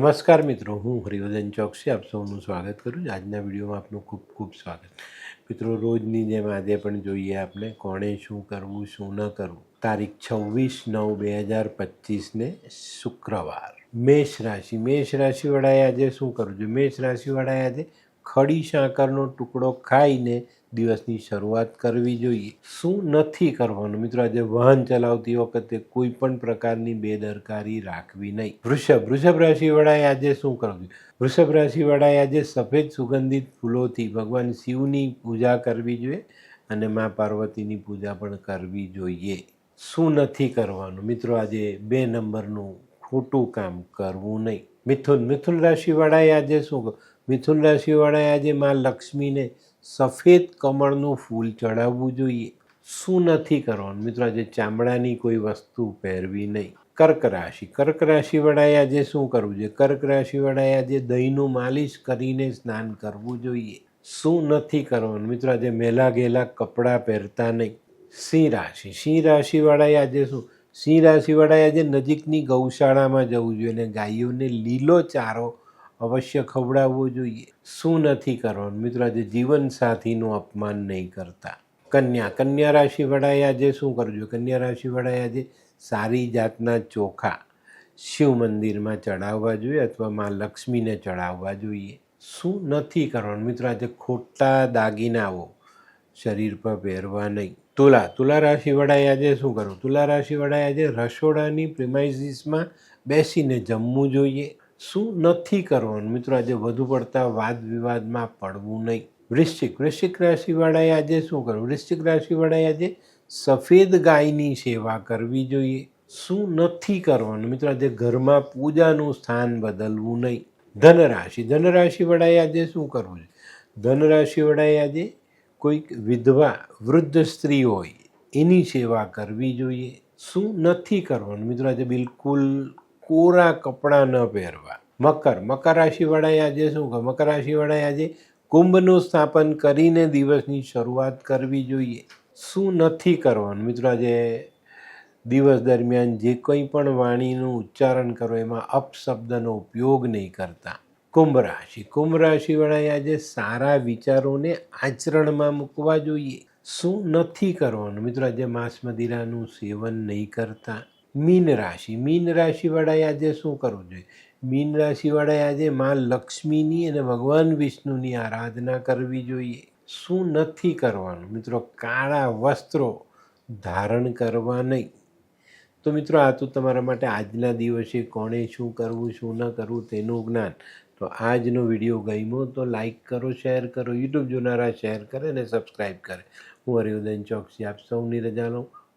નમસ્કાર મિત્રો, હું હરિવર્ધન ચોકસી, આપ સૌનું સ્વાગત કરું છું. આજના વિડીયોમાં આપનું ખૂબ ખૂબ સ્વાગત. મિત્રો, રોજની જેમ આજે પણ જોઈએ આપણે કોણે શું કરવું, શું ન કરવું. તારીખ છવ્વીસ નવ બે હજાર પચીસને શુક્રવાર. મેષ રાશિ. મેષ રાશિવાળાએ આજે શું કરવું જોઈએ મેષ રાશિવાળાએ આજે ખડી સાંકરનો ટુકડો ખાઈને દિવસની શરૂઆત કરવી જોઈએ. શું નથી કરવાનું? મિત્રો, આજે વાહન ચલાવતી વખતે કોઈ પણ પ્રકારની બેદરકારી રાખવી નહીં. વૃષભ વૃષભ રાશિવાળાએ આજે શું કરવું જોઈએ વૃષભ રાશિવાળાએ આજે સફેદ સુગંધિત ફૂલોથી ભગવાન શિવની પૂજા કરવી જોઈએ અને મા પાર્વતીની પૂજા પણ કરવી જોઈએ. શું નથી કરવાનું? મિત્રો, આજે બે નંબરનું ખોટું કામ કરવું નહીં. મિથુન મિથુન રાશિવાળાએ આજે શું મિથુન રાશિવાળાએ આજે મા લક્ષ્મીને સફેદ કમળનું ફૂલ ચડાવવું જોઈએ. શું નથી કરવાનું? મિત્રો, આજે ચામડાની કોઈ વસ્તુ પહેરવી નહીં. કર્ક રાશિ. કર્ક રાશિવાળાએ આજે શું કરવું જોઈએ? કર્ક રાશિવાળાએ આજે દહીંનું માલિશ કરીને સ્નાન કરવું જોઈએ. શું નથી કરવાનું? મિત્રો, આજે મેલા ગેલા કપડાં પહેરતા નહીં. સિંહ રાશિ. સિંહ રાશિવાળાએ આજે શું? સિંહ રાશિવાળાએ આજે નજીકની ગૌશાળામાં જવું જોઈએ અને ગાયોને લીલો ચારો અવશ્ય ખવડાવવો જોઈએ. શું નથી કરવાનું? મિત્રો, આજે જીવનસાથીનું અપમાન નહીં કરતા. કન્યા કન્યા રાશિવાળાએ આજે શું કરવું જોઈએ કન્યા રાશિવાળાએ આજે સારી જાતના ચોખા શિવ મંદિરમાં ચડાવવા જોઈએ અથવા મા લક્ષ્મીને ચડાવવા જોઈએ. શું નથી કરવાનું? મિત્રો, આજે ખોટા દાગીનાઓ શરીર પર પહેરવા નહીં. તુલા તુલા રાશિવાળાએ આજે શું કરવું? તુલા રાશિવાળાએ આજે રસોડાની પ્રિમાઇઝિસમાં બેસીને જમવું જોઈએ. શું નથી કરવાનું? મિત્રો, આજે વધુ પડતા વાદ વિવાદમાં પડવું નહીં. વૃશ્ચિક વૃશ્ચિક રાશિવાળાએ આજે શું કરવું? વૃશ્ચિક રાશિવાળાએ આજે સફેદ ગાયની સેવા કરવી જોઈએ. શું નથી કરવાનું? મિત્રો, આજે ઘરમાં પૂજાનું સ્થાન બદલવું નહીં. ધનરાશિ, ધનરાશિવાળાએ આજે શું કરવું છે? ધનરાશિવાળાએ આજે કોઈક વિધવા, વૃદ્ધ સ્ત્રી હોય, એની સેવા કરવી જોઈએ. શું નથી કરવાનું? મિત્રો, આજે બિલકુલ કોરા કપડાં ન પહેરવા. મકર. મકર રાશિવાળાએ આજે શું કર મકર રાશિવાળાએ આજે કુંભનું સ્થાપન કરીને દિવસની શરૂઆત કરવી જોઈએ. શું નથી કરવાનું? મિત્રો, આજે દિવસ દરમિયાન જે કંઈ પણ વાણીનું ઉચ્ચારણ કરો, એમાં અપશબ્દનો ઉપયોગ નહીં કરતા. કુંભ રાશિ. કુંભ રાશિવાળાએ આજે સારા વિચારોને આચરણમાં મૂકવા જોઈએ. શું નથી કરવાનું? મિત્રો, આજે માંસ મદિરાનું સેવન નહીં કરતા. મીન રાશિ. મીન રાશિવાળાએ આજે શું કરવું જોઈએ? મીન રાશિવાળાએ આજે મા લક્ષ્મીની અને ભગવાન વિષ્ણુની આરાધના કરવી જોઈએ. શું નથી કરવાનું? મિત્રો, કાળા વસ્ત્રો ધારણ કરવા નહીં. તો મિત્રો, આ તો તમારા માટે આજના દિવસે કોણે શું કરવું, શું ન કરવું તેનું જ્ઞાન. તો આજનો વીડિયો ગમ્યો તો લાઇક કરો, શેર કરો, યુટ્યુબ જોનારા શેર કરે અને સબસ્ક્રાઈબ કરે. હું હરિવદન ચોકસી, આપ સૌની રજા લઉં.